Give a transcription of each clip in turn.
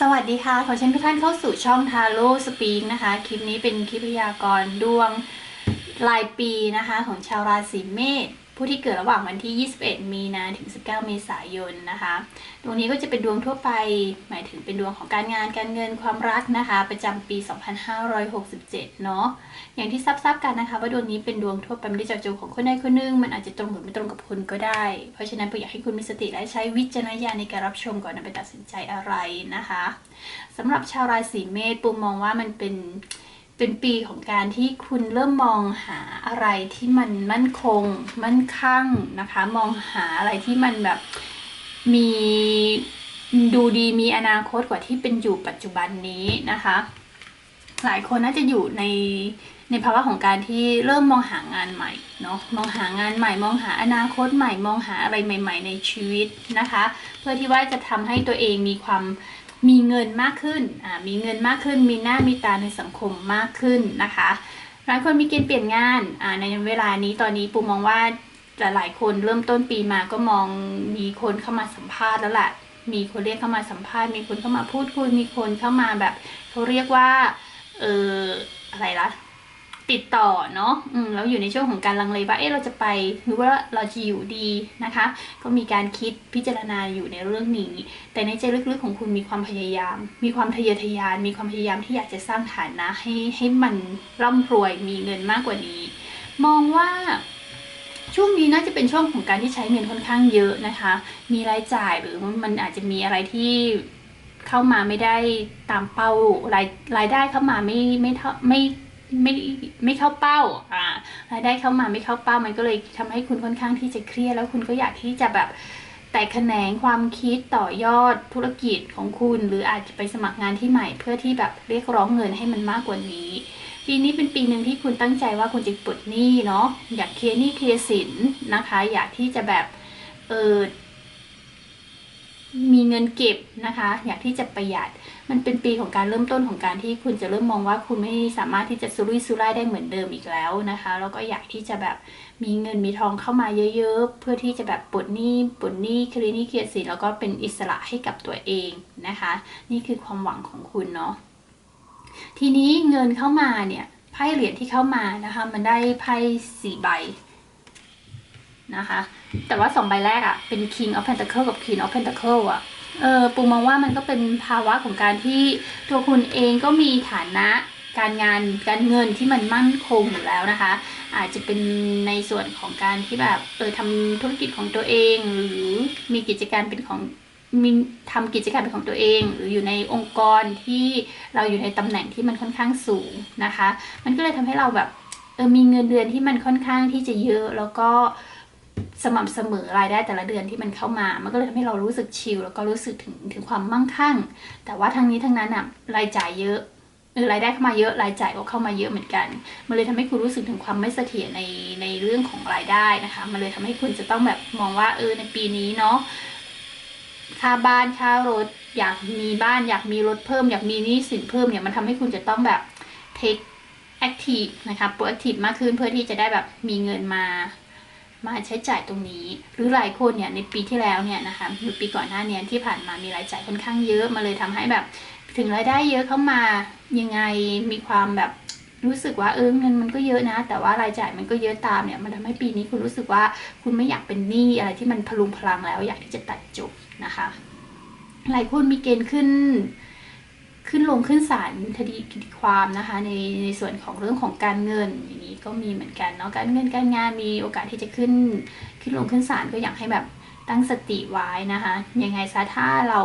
สวัสดีค่ะ ขอเชิญทุกท่านเข้าสู่ช่องทาโร่สปีกนะคะ คลิปนี้เป็นคลิปพยากรณ์ดวงรายปีนะคะ ของชาวราศีเมษ ผู้ที่เกิดระหว่างวันที่ 21 มีนาถึง 19 เมษายนนะคะ ดวงนี้ก็จะเป็นดวงทั่วไป หมายถึงเป็นดวงของการงาน การเงิน ความรักนะคะ ประจำปี 2567 เนาะ อย่างที่ทราบๆกันนะคะ ว่าดวงนี้เป็นดวงทั่วไปไม่ได้เจาะจงของคนใดคนหนึงมันอาจจะตรงหรือไม่ตรงกับคุณก็ได้ เพราะฉะนั้นผมอยากให้คุณมีสติและใช้วิจารณญาณในการรับชมก่อนนำไปตัดสินใจอะไรนะคะสำหรับชาวราศีเมษปูมองว่ามันเป็น เป็นปีของการที่คุณเริ่มมองหาอะไรที่มันมั่นคง มั่นคั่งนะคะ มองหาอะไรที่มันแบบมีดูดีมีอนาคตกว่าที่เป็นอยู่ปัจจุบันนี้นะคะ หลายคนน่าจะอยู่ในในภาวะของการที่เริ่มมองหางานใหม่เนาะมองหางานใหม่ มองหาอนาคตใหม่ มองหาอะไรใหม่ ๆ ในชีวิตนะคะ เพื่อที่ว่าจะทำให้ตัวเองมีความ มีเงินมากขึ้นอ่ามีเงินมากขึ้น มีหน้ามีตาในสังคมมากขึ้นนะคะหลายคนมีเกณฑ์เปลี่ยนงานอ่าในเวลานี้ตอนนี้ปูมองว่าหลายๆคนเริ่มต้นปีมาก็มองมีคนเข้ามาสัมภาษณ์แล้วแหละมีคนเรียกเข้ามาสัมภาษณ์ มีคนเข้ามาพูดคุย มีคนเข้ามาแบบเขาเรียกว่า เอออะไรละ ติดต่อเนาะอืมแล้วอยู่ในช่วงของการลังเลว่าเอ๊ะเราจะไปหรือว่าเราจะอยู่ดีนะคะ ก็มีการคิดพิจารณาอยู่ในเรื่องนี้ แต่ในใจลึกๆของคุณมีความพยายาม มีความทะเยอทะยาน มีความพยายามที่อยากจะสร้างฐานะให้ให้มันร่ำรวยมีเงินมากกว่านี้ มองว่าช่วงนี้น่าจะเป็นช่วงของการที่ใช้เงินค่อนข้างเยอะนะคะ มีรายจ่ายหรือมันอาจจะมีอะไรที่เข้ามาไม่ได้ตามเป้ารายรายได้เข้ามาไม่ไม่เท่าไม่ ไม่ไม่เข้าเป้าอ่ารายได้เข้ามาไม่เข้าเป้ามันก็เลยทำให้คุณค่อนข้างที่จะเครียดแล้วคุณก็อยากที่จะแบบแตกแขนงความคิดต่อยอดธุรกิจของคุณ หรืออาจจะไปสมัครงานที่ใหม่ เพื่อที่แบบเรียกร้องเงินให้มันมากกว่านี้ ปีนี้เป็นปีหนึ่งที่คุณตั้งใจว่าคุณจะปลดหนี้เนาะอยากเคลียร์หนี้เคลียร์สินนะคะ อยากที่จะแบบเออ มีเงินเก็บนะคะ อยากที่จะประหยัด มันเป็นปีของการเริ่มต้นของการที่คุณจะเริ่มมองว่าคุณไม่สามารถที่จะสุรุ่ยสุร่ายได้เหมือนเดิมอีกแล้วนะคะ แล้วก็อยากที่จะแบบมีเงินมีทองเข้ามาเยอะๆ เพื่อที่จะแบบปลดหนี้ปลดหนี้คลียร์หนี้เคลียร์สินแล้วก็เป็นอิสระให้กับตัวเองนะคะ นี่คือความหวังของคุณเนาะทีนี้เงินเข้ามาเนี่ยไพ่เหรียญที่เข้ามานะคะ มันได้ไพ่สี่ใบ นะคะ แต่ว่าสองใบแรกอะเป็น King of Pentacle กับ Queen of Pentacle อะเออปูมองว่ามันก็เป็นภาวะของการที่ตัวคุณเองก็มีฐานะการงานการเงินที่มันมั่นคงอยู่แล้วนะคะ อาจจะเป็นในส่วนของการที่แบบเออทำธุรกิจของตัวเอง หรือมีกิจการเป็นของมีทำกิจการเป็นของตัวเอง หรืออยู่ในองค์กรที่เราอยู่ในตำแหน่งที่มันค่อนข้างสูงนะคะ มันก็เลยทำให้เราแบบเออมีเงินเดือนที่มันค่อนข้างที่จะเยอะแล้วก็ สม่ำเสมอรายได้แต่ละเดือนที่มันเข้ามา มันก็เลยทำให้เรารู้สึกชิลแล้วก็รู้สึกถึงถึงความมั่งคั่ง แต่ว่าทั้งนี้ทั้งนั้นอะรายจ่ายเยอะเออรายได้เข้ามาเยอะรายจ่ายก็เข้ามาเยอะเหมือนกัน มันเลยทำให้คุณรู้สึกถึงความไม่เสถียรในในเรื่องของรายได้นะคะ มันเลยทำให้คุณจะต้องแบบมองว่าเออในปีนี้เนาะค่าบ้านค่ารถ อยากมีบ้าน อยากมีรถเพิ่ม อยากมีหนี้สินเพิ่มเนี่ยมันทำให้คุณจะต้องแบบ take active นะคะ proactive มากขึ้นเพื่อที่จะได้แบบมีเงินมา มาใช้จ่ายตรงนี้ หรือหลายคนเนี่ยในปีที่แล้วเนี่ยนะคะหรือปีก่อนหน้านี้ที่ผ่านมามีรายจ่ายค่อนข้างเยอะมาเลยทำให้แบบ ถึงรายได้เยอะเข้ามายังไงมีความแบบรู้สึกว่าเออเงินมันก็เยอะนะ แต่ว่ารายจ่ายมันก็เยอะตามเนี่ยมันทำให้ปีนี้คุณรู้สึกว่าคุณไม่อยากเป็นหนี้อะไรที่มันพลุงพลังแล้วอยากที่จะตัดจบนะคะ หลายคนมีเกณฑ์ขึ้น ขึ้นลงขึ้นศาลคดีคดีความนะคะในในส่วนของเรื่องของการเงินอย่างนี้ก็มีเหมือนกันเนาะการเงินการงานมีโอกาสที่จะขึ้นขึ้นลงขึ้นศาลก็อยากให้แบบตั้งสติไว้นะคะยังไงซะถ้าเรา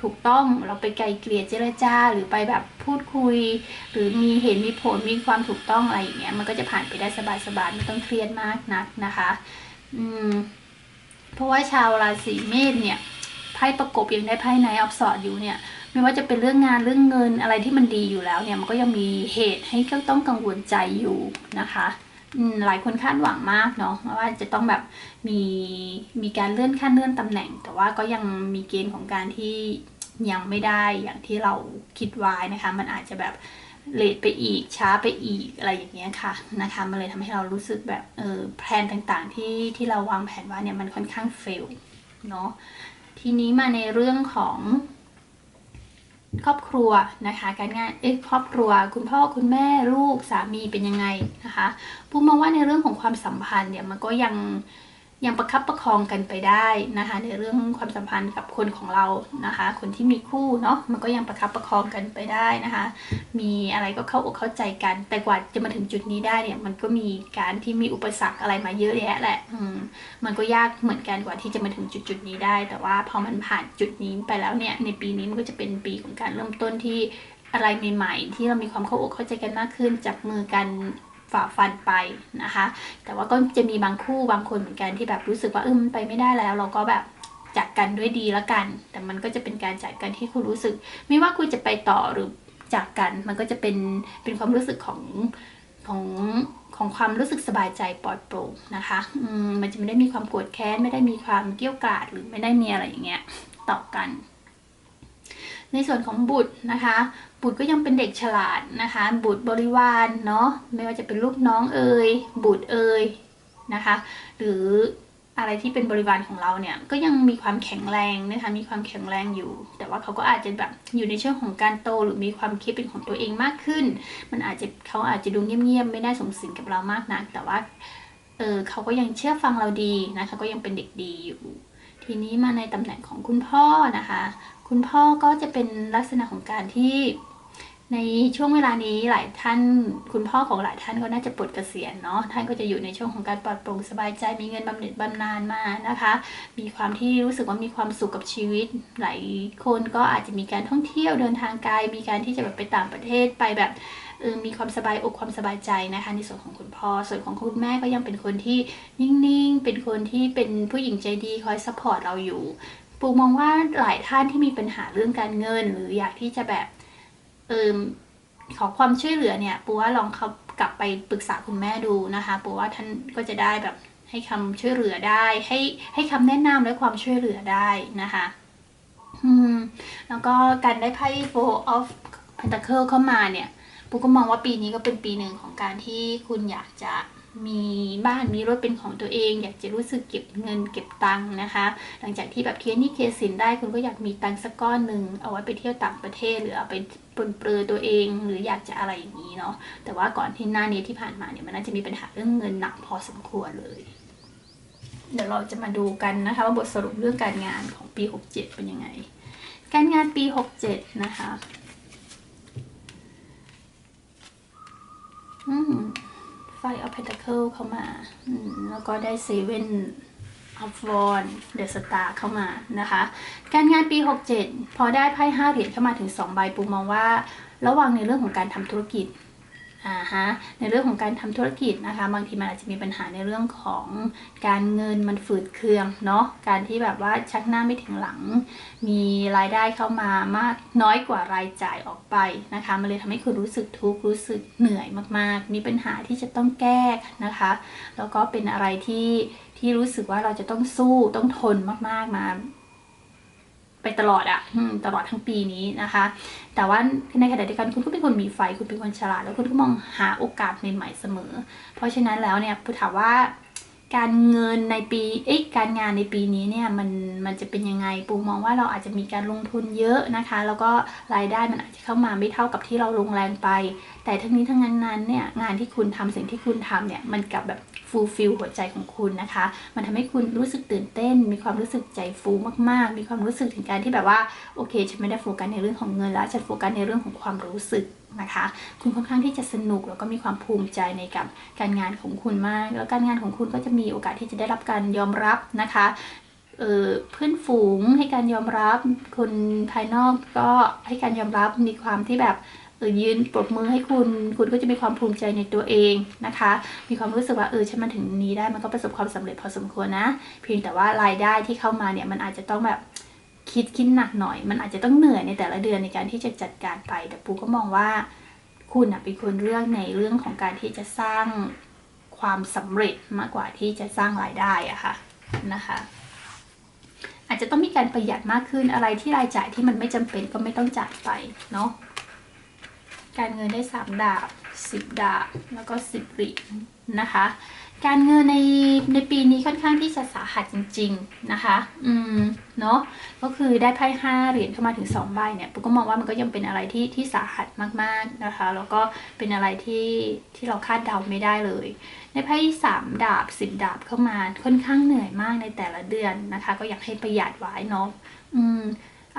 ถูกต้องเราไปไกลเกลี่ยเจรจาหรือไปแบบพูดคุย หรือมีเหตุมีผลมีความถูกต้องอะไรอย่างเงี้ยมันก็จะผ่านไปได้สบายๆไม่ต้องเครียดมากนักนะคะอืมเพราะว่าชาวราศีเมษเนี่ยไพ่ประกบยังได้ไพ่ไนออฟสอดอยู่เนี่ย ไม่ว่าจะเป็นเรื่องงานเรื่องเงินอะไรที่มันดีอยู่แล้วเนี่ยมันก็ยังมีเหตุให้ก็ต้องกังวลใจอยู่นะคะหลายคนคาดหวังมากเนาะว่าจะต้องแบบมีมีการเลื่อนขั้นเลื่อนตำแหน่ง แต่ว่าก็ยังมีเกณฑ์ของการที่ยังไม่ได้อย่างที่เราคิดไว้นะคะ มันอาจจะแบบเลทไปอีกช้าไปอีกอะไรอย่างเงี้ยค่ะนะคะมันเลยทำให้เรารู้สึกแบบเออแผนต่างๆ ที่ที่เราวางแผนไว้เนี่ยมันค่อนข้างเฟลเนาะทีนี้มาในเรื่องของ ครอบครัวนะคะการงานเอ๊ะครอบครัว คุณพ่อคุณแม่ลูกสามีเป็นยังไงนะคะปูมองว่าในเรื่องของความสัมพันธ์เนี่ยมันก็ยัง ยังประคับประคองกันไปได้นะคะ ในเรื่องความสัมพันธ์กับคนของเรานะคะ คนที่มีคู่เนาะมันก็ยังประคับประคองกันไปได้นะคะ มีอะไรก็เข้าอกเข้าใจกัน แต่กว่าจะมาถึงจุดนี้ได้เนี่ย มันก็มีการที่มีอุปสรรคอะไรมาเยอะแยะแหละอืมมันก็ยากเหมือนกันกว่าที่จะมาถึงจุดจุดนี้ได้ แต่ว่าพอมันผ่านจุดนี้ไปแล้วเนี่ย ในปีนี้มันก็จะเป็นปีของการเริ่มต้นที่อะไรใหม่ๆ ที่เรามีความเข้าอกเข้าใจกันมากขึ้นจับมือกัน ฝ่าฟันไปนะคะ แต่ว่าก็จะมีบางคู่บางคนเหมือนกันที่แบบรู้สึกว่าเออมันไปไม่ได้แล้ว เราก็แบบจากกันด้วยดีแล้วกัน แต่มันก็จะเป็นการจากกันที่คุณรู้สึก ไม่ว่าคุณจะไปต่อหรือจากกัน มันก็จะเป็นเป็นความรู้สึกของของของความรู้สึกสบายใจปลอดโปร่งนะคะมมันจะไม่ได้มีความโกรธแค้นไม่ได้มีความเกี้ยวกาดหรือไม่ได้มีอะไรอย่างเงี้ยต่อกัน ในส่วนของบุตรนะคะ บุตรก็ยังเป็นเด็กฉลาดนะคะ บุตรบริวารเนาะไม่ว่าจะเป็นลูกน้องเอ่ยบุตรเอ่ยนะคะ หรืออะไรที่เป็นบริวารของเราเนี่ยก็ยังมีความแข็งแรงนะคะมีความแข็งแรงอยู่ แต่ว่าเขาก็อาจจะแบบอยู่ในช่วงของการโตหรือมีความคิดเป็นของตัวเองมากขึ้น มันอาจจะเขาอาจจะดูเงียบๆไม่ได้สงสิงกับเรามากนัก แต่ว่าเออเขาก็ยังเชื่อฟังเราดีนะคะ ก็ยังเป็นเด็กดีอยู่ ทีนี้มาในตำแหน่งของคุณพ่อนะคะ คุณพ่อก็จะเป็นลักษณะของการที่ในช่วงเวลานี้หลายท่าน คุณพ่อของหลายท่านก็น่าจะปลดเกษียณเนาะท่านก็จะอยู่ในช่วงของการปลอดโปร่งสบายใจมีเงินบำเหน็จบำนาญมานะคะ มีความที่รู้สึกว่ามีความสุขกับชีวิต หลายคนก็อาจจะมีการท่องเที่ยวเดินทางไกลมีการที่จะแบบไปต่างประเทศไปแบบเออมีความสบายอกความสบายใจนะคะ ในส่วนของคุณพ่อส่วนของคุณแม่ก็ยังเป็นคนที่นิ่งๆ เป็นคนที่เป็นผู้หญิงใจดีคอยซัพพอร์ตเราอยู่ ปูมองว่าหลายท่านที่มีปัญหาเรื่องการเงิน หรืออยากที่จะแบบเออขอความช่วยเหลือเนี่ยปูว่าลองเขากลับไปปรึกษาคุณแม่ดูนะคะปูว่าท่านก็จะได้แบบให้คำช่วยเหลือได้ ให้ให้คำแนะนำและความช่วยเหลือได้นะคะอืมแล้วก็การได้ไพ่ Four of Pentacle เข้ามาเนี่ยปูก็มองว่าปีนี้ก็เป็นปีหนึ่งของการที่คุณอยากจะ มีบ้านมีรถเป็นของตัวเอง อยากจะรู้สึกเก็บเงินเก็บตังค์นะคะ หลังจากที่แบบเคลียร์หนี่เคลียร์สินได้คุณก็อยากมีตังค์สักก้อนหนึ่งเอาไว้ไปเที่ยวต่างประเทศหรือเอาไปปนเปลือตัวเองหรืออยากจะอะไรอย่างนี้เนาะแต่ว่าก่อนที่หน้านี้ที่ผ่านมาเนี่ยมันน่าจะมีปัญหาเรื่องเงินหนักพอสมควรเลย เดี๋ยวเราจะมาดูกันนะคะว่าบทสรุปเรื่องการงานของปี 67 เป็นยังไง การงานปี 67 นะคะ อืม ไฟออฟเพนทาเคิลเข้ามา แล้วก็ได้เซเว่นออฟวอนเดอะสตาร์เข้ามานะคะ การงานปี 67 พอได้ไพ่ห้าเหรียญเข้ามาถึง 2 ใบปูมองว่า ระวังในเรื่องของการทำธุรกิจ อ่าฮะในเรื่องของการทำธุรกิจนะคะ บางทีมันอาจจะมีปัญหาในเรื่องของการเงินมันฝืดเคืองเนาะการที่แบบว่าชักหน้าไม่ถึงหลัง มีรายได้เข้ามามากน้อยกว่ารายจ่ายออกไปนะคะมันเลยทำให้คุณรู้สึกทุกข์รู้สึกเหนื่อยมากๆ มีปัญหาที่จะต้องแก้นะคะ แล้วก็เป็นอะไรที่ที่รู้สึกว่าเราจะต้องสู้ต้องทนมากๆมา ไปตลอดอะตลอดทั้งปีนี้นะคะ แต่ว่าในขณะเดียวกันคุณก็เป็นคนมีไฟ คุณเป็นคนฉลาด แล้วคุณก็มองหาโอกาสใหม่ๆเสมอ เพราะฉะนั้นแล้วเนี่ยพูดถามว่า การเงินในปีเอ๊ะการงานในปีนี้เนี่ยมันมันจะเป็นยังไงปูมองว่าเราอาจจะมีการลงทุนเยอะนะคะ แล้วก็รายได้มันอาจจะเข้ามาไม่เท่ากับที่เราลงแรงไป แต่ทั้งนี้ทั้งนั้นนั้นเนี่ยงานที่คุณทำสิ่งที่คุณทำเนี่ยมันกลับแบบฟูลฟิลหัวใจของคุณนะคะ มันทำให้คุณรู้สึกตื่นเต้น มีความรู้สึกใจฟูมากๆ มีความรู้สึกถึงการที่แบบว่าโอเคฉันไม่ได้โฟกัสในเรื่องของเงินแล้วฉันโฟกัสในเรื่องของความรู้สึก นะคะ คุณค่อนข้างที่จะสนุกแล้วก็มีความภูมิใจในกับการงานของคุณมาก แล้วการงานของคุณก็จะมีโอกาสที่จะได้รับการยอมรับนะคะเพื่อนฝูงให้การยอมรับคนภายนอกก็ให้การยอมรับมีความที่แบบยืนปรบมือให้คุณ คุณก็จะมีความภูมิใจในตัวเองนะคะ มีความรู้สึกว่าเออฉันมาถึงนี้ได้มันก็ประสบความสำเร็จพอสมควรนะ เพียงแต่ว่ารายได้ที่เข้ามาเนี่ยมันอาจจะต้องแบบ คิดคิดหนักหน่อย มันอาจจะต้องเหนื่อยในแต่ละเดือนในการที่จะจัดการไป แต่ปูก็มองว่าคุณเป็นคนเลือกในเรื่องของการที่จะสร้างความสำเร็จมากกว่าที่จะสร้างรายได้อะค่ะนะคะ อาจจะต้องมีการประหยัดมากขึ้นอะไรที่รายจ่ายที่มันไม่จำเป็นก็ไม่ต้องจ่ายไปเนาะการเงินได้สามดาบสิบดาบ แล้วก็สิบหรีญนะคะ การเงินในในปีนี้ค่อนข้างที่จะสาหัสจริง ๆนะคะ อืม เนาะก็คือได้ไพ่ห้าเหรียญเข้ามาถึงสองใบเนี่ยปุ๊กก็มองว่ามันก็ยังเป็นอะไรที่ที่สาหัสมากๆนะคะ แล้วก็เป็นอะไรที่ที่เราคาดเดาไม่ได้เลย ในไพ่สามดาบสิบดาบเข้ามาค่อนข้างเหนื่อยมากในแต่ละเดือนนะคะ ก็อยากให้ประหยัดไว้เนาะ อืม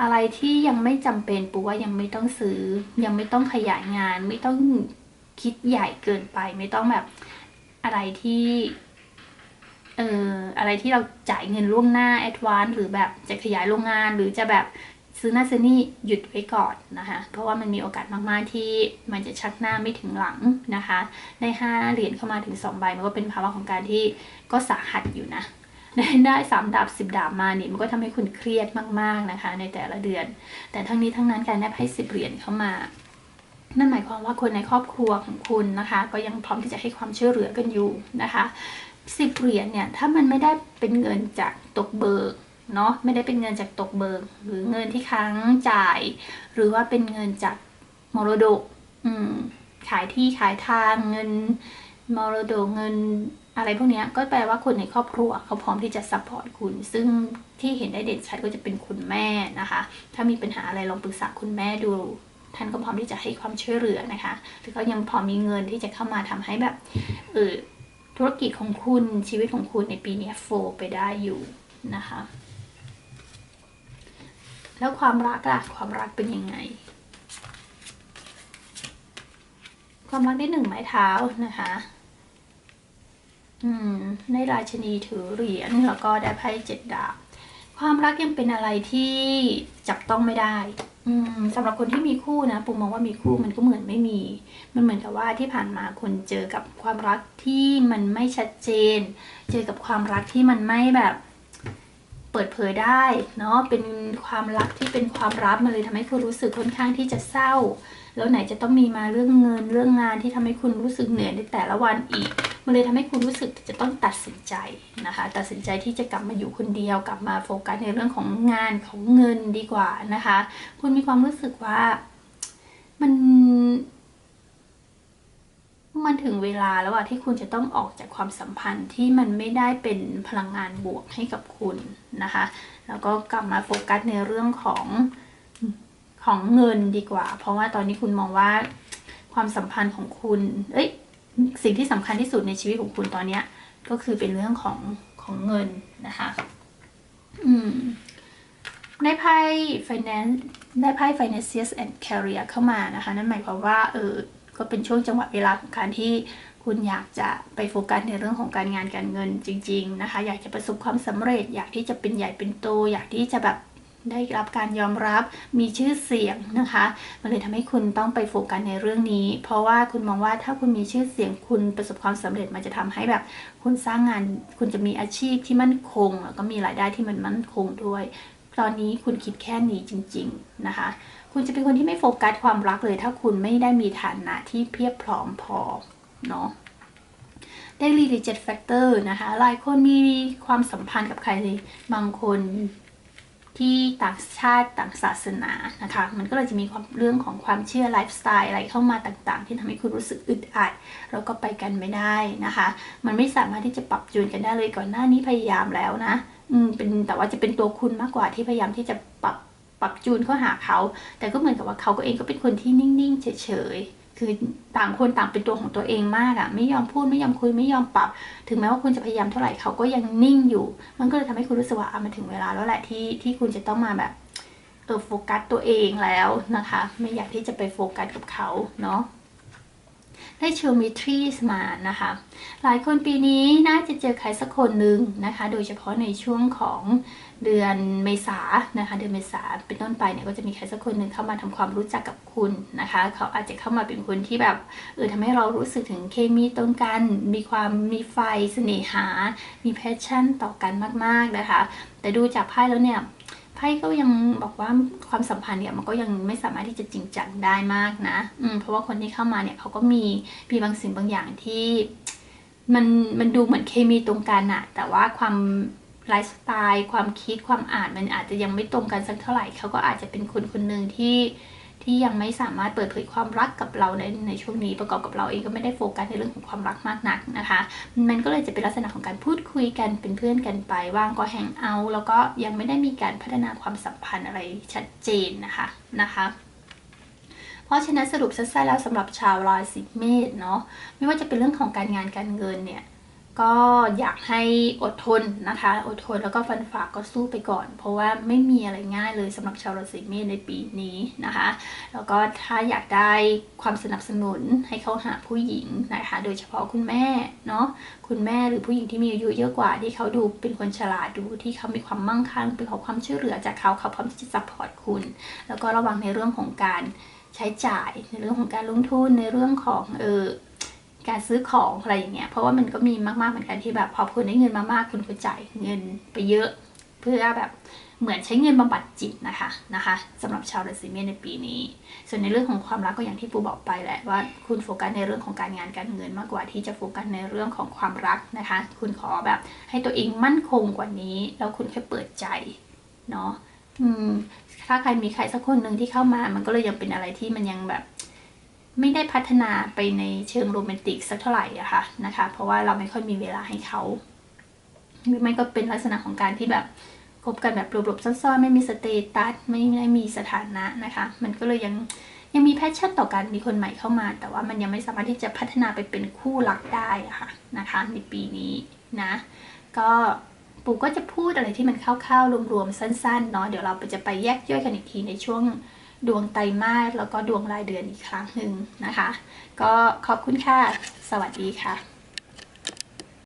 อะไรที่ยังไม่จำเป็นปูว่ายังไม่ต้องซื้อ ยังไม่ต้องขยายงาน ไม่ต้องคิดใหญ่เกินไป ไม่ต้องแบบ อะไรที่เอ่ออะไรที่เราจ่ายเงินล่วงหน้าแอดวานหรือแบบจะขยายโรงงานหรือจะแบบซื้อหน้าซื้อนี่หยุดไว้ก่อนนะคะ เพราะว่ามันมีโอกาสมาก ๆ ที่มันจะชักหน้าไม่ถึงหลังนะคะ ได้ห้าเหรียญเข้ามาถึงสองใบ มันก็เป็นภาวะของการที่ก็สาหัสอยู่นะ ได้ได้สามดาบสิบดาบมาเนี่ยมันก็ทำให้คุณเครียดมาก ๆ นะคะ ในแต่ละเดือน แต่ทั้งนี้ทั้งนั้นการได้ไพ่สิบเหรียญเข้ามา นั่นหมายความว่าคนในครอบครัวของคุณนะคะ ก็ยังพร้อมที่จะให้ความช่วยเหลือกันอยู่นะคะสิบเหรียญเนี่ยถ้ามันไม่ได้เป็นเงินจากตกเบิกเนาะไม่ได้เป็นเงินจากตกเบิก หรือเงินที่ค้างจ่าย หรือว่าเป็นเงินจากมรดกอืมขายที่ขายทางเงินมรดกเงินอะไรพวกนี้ก็แปลว่าคนในครอบครัวเขาพร้อมที่จะซัพพอร์ตคุณ ซึ่งที่เห็นได้เด่นชัดก็จะเป็นคุณแม่นะคะ ถ้ามีปัญหาอะไรลองปรึกษาคุณแม่ดู ท่านก็พร้อมที่จะให้ความช่วยเหลือนะคะแล้วก็ยังพอมีเงินที่จะเข้ามาทำให้แบบเออธุรกิจของคุณชีวิตของคุณในปีนี้โฟไปได้อยู่นะคะ แล้วความรักล่ะความรักเป็นยังไง ความรักได้หนึ่งไม้เท้านะคะอืมในราชนีถือเหรียญแล้วก็ได้ไพ่เจ็ดดาบความรักยังเป็นอะไรที่จับต้องไม่ได้ อืมสำหรับคนที่มีคู่นะปุ่มมองว่ามีคู่มันก็เหมือนไม่มี มันเหมือนกับว่าที่ผ่านมาคนเจอกับความรักที่มันไม่ชัดเจน เจอกับความรักที่มันไม่แบบ เปิดเผยได้เนาะเป็นความรักที่เป็นความลับมันเลยทำให้คุณรู้สึกค่อนข้างที่จะเศร้า แล้วไหนจะต้องมีมาเรื่องเงินเรื่องงานที่ทำให้คุณรู้สึกเหนื่อยในแต่ละวันอีก มันเลยทำให้คุณรู้สึกจะต้องตัดสินใจนะคะ ตัดสินใจที่จะกลับมาอยู่คนเดียว กลับมาโฟกัสในเรื่องของงานของเงินดีกว่านะคะ คุณมีความรู้สึกว่ามัน มันถึงเวลาแล้วอะที่คุณจะต้องออกจากความสัมพันธ์ที่มันไม่ได้เป็นพลังงานบวกให้กับคุณนะคะ แล้วก็กลับมาโฟกัสในเรื่องของของเงินดีกว่า เพราะว่าตอนนี้คุณมองว่าความสัมพันธ์ของคุณ เอ้ย สิ่งที่สำคัญที่สุดในชีวิตของคุณตอนเนี้ย ก็คือเป็นเรื่องของของเงินนะคะ อืมได้ไพ่ finance ได้ไพ่ finances and career เข้ามานะคะ นั่นหมายความว่าเออก็เป็นช่วงจังหวะเวลาของการที่คุณอยากจะไปโฟกัสในเรื่องของการงานการเงินจริง ๆ นะคะ อยากจะประสบความสำเร็จ อยากที่จะเป็นใหญ่เป็นโต อยากที่จะแบบ ได้รับการยอมรับมีชื่อเสียงนะคะ มันเลยทำให้คุณต้องไปโฟกัสในเรื่องนี้ เพราะว่าคุณมองว่าถ้าคุณมีชื่อเสียงคุณประสบความสำเร็จมันจะทำให้แบบคุณสร้างงาน คุณจะมีอาชีพที่มั่นคงแล้วก็มีรายได้ที่มันมั่นคงด้วย ตอนนี้คุณคิดแค่นี้จริง ๆนะคะ คุณจะเป็นคนที่ไม่โฟกัสความรักเลย ถ้าคุณไม่ได้มีฐานะที่เพียบพร้อมพอเนาะได้ religious factor นะคะ หลายคนมีความสัมพันธ์กับใครเลยบางคน ที่ต่างชาติต่างศาสนานะคะมันก็เลยจะมีความเรื่องของความเชื่อไลฟ์สไตล์อะไรเข้ามาต่างๆ ที่ทำให้คุณรู้สึกอึดอัดแล้วก็ไปกันไม่ได้นะคะ มันไม่สามารถที่จะปรับจูนกันได้เลยก่อนหน้านี้พยายามแล้วนะอืมเป็นแต่ว่าจะเป็นตัวคุณมากกว่าที่พยายามที่จะปรับปรับจูนเข้าหาเขา แต่ก็เหมือนกับว่าเขาก็เองก็เป็นคนที่นิ่งๆเฉยๆ คือต่างคนต่างเป็นตัวของตัวเองมากอะ่ะ ไม่ยอมพูดไม่ยอมคุยไม่ยอมปรับ ถึงแม้ว่าคุณจะพยายามเท่าไหร่เขาก็ยังนิ่งอยู่ มันก็เลยทำให้คุณรู้สึกว่าอะมาถึงเวลาแล้วแหละที่ที่คุณจะต้องมาแบบเออโฟกัสตัวเองแล้วนะคะ ไม่อยากที่จะไปโฟกัสกับเขาเนาะ ได้เชลมิทรีสมานะคะ หลายคนปีนี้น่าจะเจอใครสักคนหนึ่งนะคะ โดยเฉพาะในช่วงของเดือนเมษานะคะ เดือนเมษาเป็นต้นไปเนี่ยก็จะมีใครสักคนหนึ่งเข้ามาทำความรู้จักกับคุณนะคะ เขาอาจจะเข้ามาเป็นคนที่แบบเออทำให้เรารู้สึกถึงเคมีตรงกัน มีความมีไฟเสน่หา มีแพชชั่นต่อกันมากๆนะคะ แต่ดูจากไพ่แล้วเนี่ย ไพ่ก็ยังบอกว่าความสัมพันธ์เนี่ยมันก็ยังไม่สามารถที่จะจริงจังได้มากนะอืมเพราะว่าคนที่เข้ามาเนี่ยเขาก็มีมีบางสิ่งบางอย่างที่มันมันดูเหมือนเคมีตรงกันอะแต่ว่าความไลฟ์สไตล์ความคิดความอ่านมันอาจจะยังไม่ตรงกันสักเท่าไหร่เขาก็อาจจะเป็นคนคนหนึ่งที่ ที่ยังไม่สามารถเปิดเผยความรักกับเราในในช่วงนี้ประกอบกับเราเองก็ไม่ได้โฟกัสในเรื่องของความรักมากนักนะคะ มันก็เลยจะเป็นลักษณะของการพูดคุยกันเป็นเพื่อนกันไปว่างก็แฮงเอาแล้วก็ยังไม่ได้มีการพัฒนาความสัมพันธ์อะไรชัดเจนนะคะนะคะเพราะฉะนั้นสรุปสั้นๆแล้วสำหรับชาวราศีเมษเนาะไม่ว่าจะเป็นเรื่องของการงานการเงินเนี่ย ก็อยากให้อดทนนะคะ อดทนแล้วก็ฟันฝ่าก็สู้ไปก่อน เพราะว่าไม่มีอะไรง่ายเลยสำหรับชาวราศีเมษในปีนี้นะคะ แล้วก็ถ้าอยากได้ความสนับสนุนให้เข้าหาผู้หญิงนะคะ โดยเฉพาะคุณแม่เนาะคุณแม่หรือผู้หญิงที่มีอายุเยอะกว่าที่เขาดูเป็นคนฉลาดดูที่เขามีความมั่งคั่งเป็นขอความช่วยเหลือจากเขาเขาพร้อมที่จะซัพพอร์ตคุณ แล้วก็ระวังในเรื่องของการใช้จ่ายในเรื่องของการลงทุนในเรื่องของเออ การซื้อของอะไรอย่างเงี้ยเพราะว่ามันก็มีมากๆเหมือนกันที่แบบพอคุณได้เงินมามากคุณก็จ่ายเงินไปเยอะ เพื่อแบบเหมือนใช้เงินบำบัดจิตนะคะนะคะสำหรับชาวราศีเมษในปีนี้ ส่วนในเรื่องของความรักก็อย่างที่ปูบอกไปแหละว่าคุณโฟกัสในเรื่องของการงานการเงินมากกว่าที่จะโฟกัสในเรื่องของความรักนะคะ คุณขอแบบให้ตัวเองมั่นคงกว่านี้ แล้วคุณแค่เปิดใจเนาะถ้าใครมีใครสักคนหนึ่งที่เข้ามามันก็เลยยังเป็นอะไรที่มันยังแบบ ไม่ได้พัฒนาไปในเชิงโรแมนติกสักเท่าไหร่อะค่ะนะคะ เพราะว่าเราไม่ค่อยมีเวลาให้เขาหรือไม่ก็เป็นลักษณะของการที่แบบคบกันแบบหลบๆซ่อนๆไม่มีสเตตัสไม่ได้มีสถานะนะคะ มันก็เลยยังยังมีแพชชั่นต่อการมีคนใหม่เข้ามา แต่ว่ามันยังไม่สามารถที่จะพัฒนาไปเป็นคู่รักได้อะค่ะนะคะ ในปีนี้นะ ก็ปู่ก็จะพูดอะไรที่มันคร่าวๆรวมๆสั้นๆเนาะเดี๋ยวเราจะไปแยกย่อยกันอีกทีในช่วง ดวงไตรมาสแล้วก็ดวงรายเดือนอีกครั้งหนึ่งนะคะ ก็ขอบคุณค่ะ สวัสดีค่ะ